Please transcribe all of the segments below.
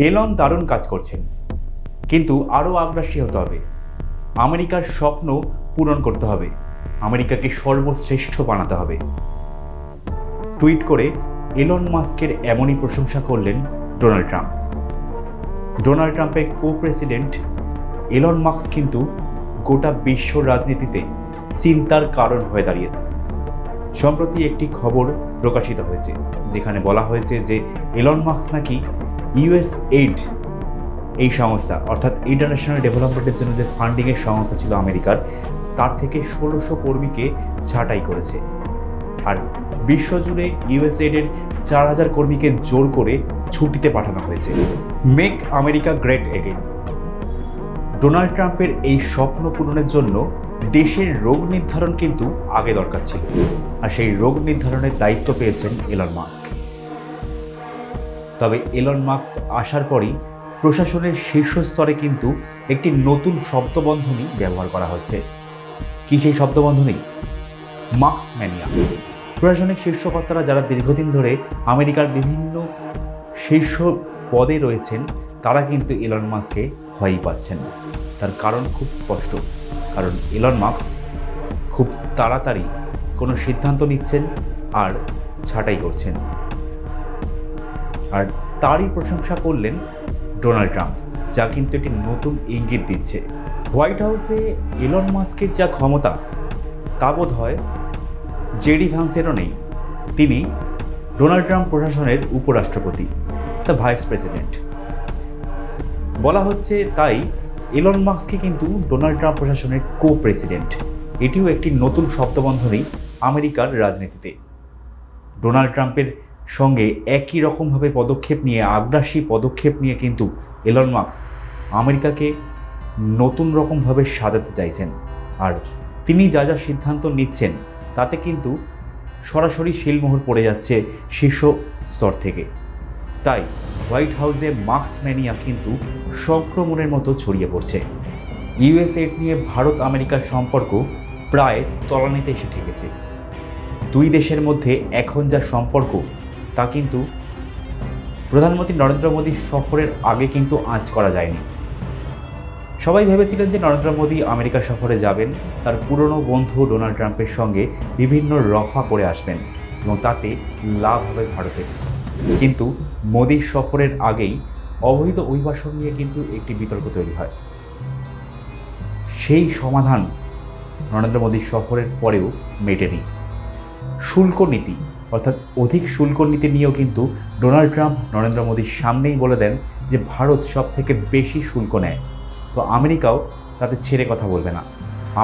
Elon দারুণ কাজ করছেন। কিন্তু আরও আগ্রাসী হতে হবে। আমেরিকার স্বপ্ন পূরণ করতে হবে। আমেরিকাকে সর্বশ্রেষ্ঠ বানাতে হবে। টুইট করে এলন মাস্কের এমনই প্রশংসা করলেন ডোনাল্ড ট্রাম্প। ডোনাল্ড ট্রাম্পের কো প্রেসিডেন্ট এলন মাস্ক কিন্তু গোটা বিশ্ব রাজনীতিতে চিন্তার কারণ হয়ে দাঁড়িয়েছে। সম্প্রতি একটি খবর প্রকাশিত হয়েছে, যেখানে বলা হয়েছে যে এলন মাস্ক নাকি ইউএস এইড এই সংস্থা, অর্থাৎ ইন্টারন্যাশনাল ডেভেলপমেন্টের জন্য যে ফান্ডিংয়ের সংস্থা ছিল আমেরিকার, তার থেকে ষোলোশো কর্মীকে ছাঁটাই করেছে। আর বিশ্বজুড়ে ইউএসএডের চার হাজার কর্মীকে জোর করে ছুটিতে পাঠানো হয়েছে। Make America great again Donald ট্রাম্পের এই স্বপ্ন পূরণের জন্য দেশের রোগ নির্ধারণ কিন্তু আগে দরকার ছিল। আর সেই রোগ নির্ধারণের দায়িত্ব পেয়েছেন এলন মাস্ক। তবে এলন মাস্ক আসার পরই প্রশাসনের শীর্ষস্তরে কিন্তু একটি নতুন শব্দবন্ধনী ব্যবহার করা হচ্ছে। কি সেই শব্দবন্ধনী? মার্কস ম্যানিয়া প্রশাসনিক শীর্ষকর্তারা যারা দীর্ঘদিন ধরে আমেরিকার বিভিন্ন শীর্ষ পদে রয়েছেন, তারা কিন্তু এলন মাস্ককে ভয়ই পাচ্ছেন। তার কারণ খুব স্পষ্ট। কারণ এলন মাস্ক খুব তাড়াতাড়ি কোনো সিদ্ধান্ত নিচ্ছেন আর ছাঁটাই করছেন। আর তারই প্রশংসা করলেন ডোনাল্ড ট্রাম্প, যা কিন্তু একটি নতুন ইঙ্গিত দিচ্ছে। হোয়াইট হাউসে এলন মাস্কের যা ক্ষমতা, তা বোধ হয় জেডি ভ্যান্সেরও নেই। তিনি ডোনাল্ড ট্রাম্প প্রশাসনের উপরাষ্ট্রপতি, দ্য ভাইস প্রেসিডেন্ট। বলা হচ্ছে তাই এলন মাস্ককে কিন্তু ডোনাল্ড ট্রাম্প প্রশাসনের কো প্রেসিডেন্ট এটিও একটি নতুন শব্দবন্ধনী আমেরিকার রাজনীতিতে। ডোনাল্ড ট্রাম্পের সঙ্গে একই রকমভাবে পদক্ষেপ নিয়ে, আগ্রাসী পদক্ষেপ নিয়ে কিন্তু এলন মাস্ক আমেরিকাকে নতুন রকমভাবে সাজাতে চাইছেন। আর তিনি যা যা সিদ্ধান্ত নিচ্ছেন, তাতে কিন্তু সরাসরি শিলমোহর পড়ে যাচ্ছে শীর্ষ স্তর থেকে। তাই হোয়াইট হাউসে মার্কস ম্যানিয়া কিন্তু সংক্রমণের মতো ছড়িয়ে পড়ছে। ইউএসএড নিয়ে ভারত আমেরিকার সম্পর্ক প্রায় তলানিতে এসে ঠেকেছে। দুই দেশের মধ্যে এখন যা সম্পর্ক তা কিন্তু প্রধানমন্ত্রী নরেন্দ্র মোদীর সফরের আগে কিন্তু আঁচ করা যায়নি। সবাই ভেবেছিলেন যে নরেন্দ্র মোদী আমেরিকা সফরে যাবেন, তার পুরনো বন্ধু ডোনাল্ড ট্রাম্পের সঙ্গে বিভিন্ন রফা করে আসবেন এবং তাতে লাভ হবে ভারতের। কিন্তু মোদীর সফরের আগেই অবৈধ অভিবাসন নিয়ে কিন্তু একটি বিতর্ক তৈরি হয়। সেই সমাধান নরেন্দ্র মোদীর সফরের পরেও মেটেনি। শুল্ক নীতি অর্থাৎ অধিক শুল্ক নীতি নিয়েও কিন্তু ডোনাল্ড ট্রাম্প নরেন্দ্র মোদীর সামনেই বলে দেন যে ভারত সব থেকে বেশি শুল্ক নেয়। তো আমেরিকাও তাতে ছেড়ে কথা বলবে না।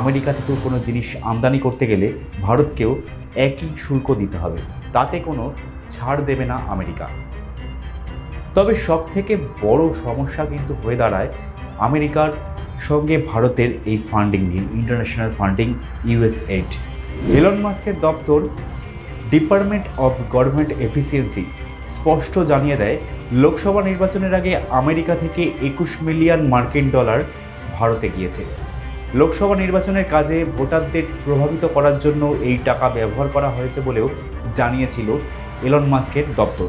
আমেরিকা থেকেও কোনো জিনিস আমদানি করতে গেলে ভারতকেও একই শুল্ক দিতে হবে। তাতে কোনো ছাড় দেবে না আমেরিকা। তবে সব থেকে বড় সমস্যা কিন্তু হয়ে দাঁড়ায় আমেরিকার সঙ্গে ভারতের এই ফান্ডিং নিয়ে, ইন্টারন্যাশনাল ফান্ডিং ইউএসএড এলন মাস্কের দপ্তর ডিপার্টমেন্ট অফ গভর্নমেন্ট এফিসিয়েন্সি স্পষ্ট জানিয়ে দেয়, লোকসভা নির্বাচনের আগে আমেরিকা থেকে একুশ মিলিয়ন মার্কিন ডলার ভারতে গিয়েছে। লোকসভা নির্বাচনের কাজে ভোটারদের প্রভাবিত করার জন্য এই টাকা ব্যবহার করা হয়েছে বলেও জানিয়েছিল এলন মাস্কের দপ্তর।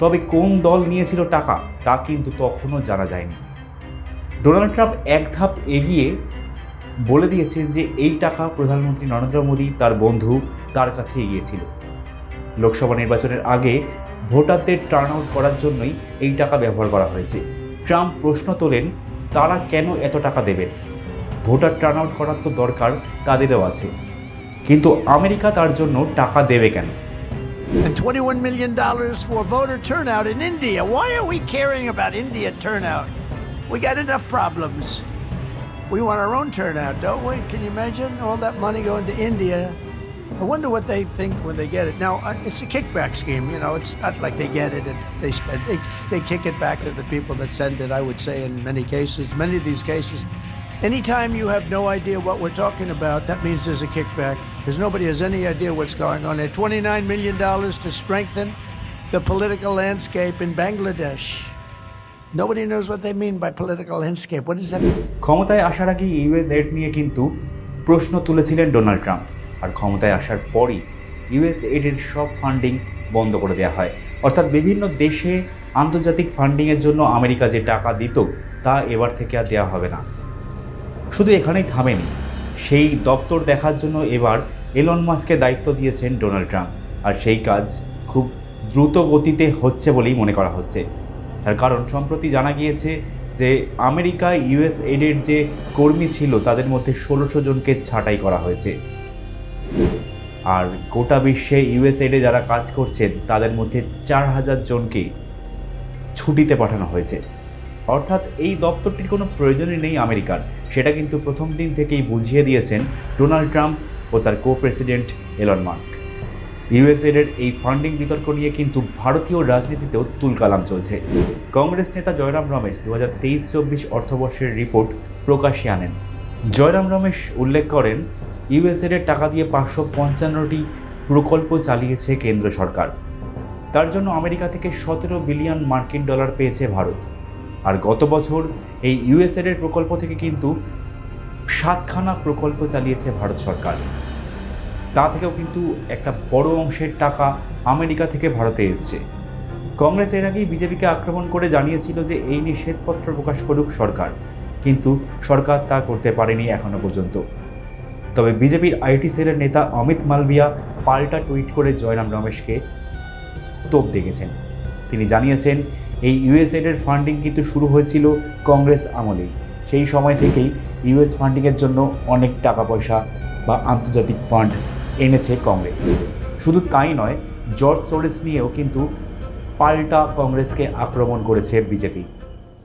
তবে কোন দল নিয়েছিল টাকা, তা কিন্তু তখনও জানা যায়নি। ডোনাল্ড ট্রাম্প এক ধাপ এগিয়ে বলে দিয়েছেন যে, এই টাকা প্রধানমন্ত্রী নরেন্দ্র মোদী তার বন্ধু তার কাছে গিয়েছিল। লোকসভা নির্বাচনের আগে ভোটারদের টার্ন আউট করার জন্যই এই টাকা ব্যবহার করা হয়েছে ট্রাম্প প্রশ্ন তোলেন তারা কেন এত টাকা দেবেন ভোটার টার্ন আউট করার তো দরকার তাদেরও আছে কিন্তু আমেরিকা তার জন্য টাকা দেবে কেন And $21 million for voter turnout in India. Why are we caring about India turnout? We got enough problems. We want our own turnout, don't we? Can you imagine all that money going to India? I wonder what they think when they get it. Now, uh, it's a kickback scheme. You know, it's not like they get it and they spend. They, they kick it back to the people that send it. I would say in many cases, many of these cases, anytime you have no idea what we're talking about, that means there's a kickback because nobody has any idea what's going on there. $29 million to strengthen the political landscape in Bangladesh. Nobody knows what they mean by political landscape. What does that mean? ক্ষমতায় আসার আগে US add নিয়ে কিন্তু প্রশ্ন তুলেছিলেন Donald Trump আর ক্ষমতায় আসার পরই ইউএস এডের সব ফান্ডিং বন্ধ করে দেওয়া হয়। অর্থাৎ বিভিন্ন দেশে আন্তর্জাতিক ফান্ডিংয়ের জন্য আমেরিকা যে টাকা দিত, তা এবার থেকে আর দেওয়া হবে না। শুধু এখানেই থামেনি, সেই দপ্তর দেখার জন্য এবার এলন মাস্ককে দায়িত্ব দিয়েছেন ডোনাল্ড ট্রাম্প আর সেই কাজ খুব দ্রুত গতিতে হচ্ছে বলেই মনে করা হচ্ছে। তার কারণ সম্প্রতি জানা গিয়েছে যে আমেরিকা ইউএস এডের যে কর্মী ছিল, তাদের মধ্যে ষোলোশো জনকে ছাঁটাই করা হয়েছে। আর গোটা বিশ্বে ইউএসএডে যারা কাজ করছেন তাদের মধ্যে চার হাজার জনকে ছুটিতে পাঠানো হয়েছে। অর্থাৎ এই দপ্তরটির কোনো প্রয়োজনই নেই আমেরিকার। সেটা কিন্তু প্রথম দিন থেকেই বুঝিয়ে দিয়েছেন ডোনাল্ড ট্রাম্প ও তার কো প্রেসিডেন্ট এলন মাস্ক। ইউএসএডের এই ফান্ডিং বিতর্ক নিয়ে কিন্তু ভারতীয় রাজনীতিতেও তুলকালাম চলছে। কংগ্রেস নেতা জয়রাম রমেশ দু হাজার তেইশ চব্বিশ অর্থবর্ষের রিপোর্ট প্রকাশ্যে আনেন। জয়রাম রমেশ উল্লেখ করেন ইউএসএডের টাকা দিয়ে পাঁচশো পঞ্চান্নটি প্রকল্প চালিয়েছে কেন্দ্র সরকার। তার জন্য আমেরিকা থেকে সতেরো বিলিয়ন মার্কিন ডলার পেয়েছে ভারত। আর গত বছর এই ইউএসএডের প্রকল্প থেকে কিন্তু সাতখানা প্রকল্প চালিয়েছে ভারত সরকার। তা থেকেও কিন্তু একটা বড় অংশের টাকা আমেরিকা থেকে ভারতে এসছে। কংগ্রেস এর আগেই বিজেপিকে আক্রমণ করে জানিয়েছিল যে এই নিষেধপত্র প্রকাশ করুক সরকার। কিন্তু সরকার তা করতে পারেনি এখনও পর্যন্ত। তবে বিজেপির আইটি সেলের নেতা অমিত মালবিয়া পাল্টা টুইট করে জয়রাম রমেশকে তোপ দেখেছেন। তিনি জানিয়েছেন, এই ইউএসএডের ফান্ডিং কিন্তু শুরু হয়েছিল কংগ্রেস আমলেই। সেই সময় থেকেই ইউএস ফান্ডিংয়ের জন্য অনেক টাকা পয়সা বা আন্তর্জাতিক ফান্ড এনেছে কংগ্রেস। শুধু তাই নয়, জর্জ সোরেস নিয়েও কিন্তু পাল্টা কংগ্রেসকে আক্রমণ করেছে বিজেপি।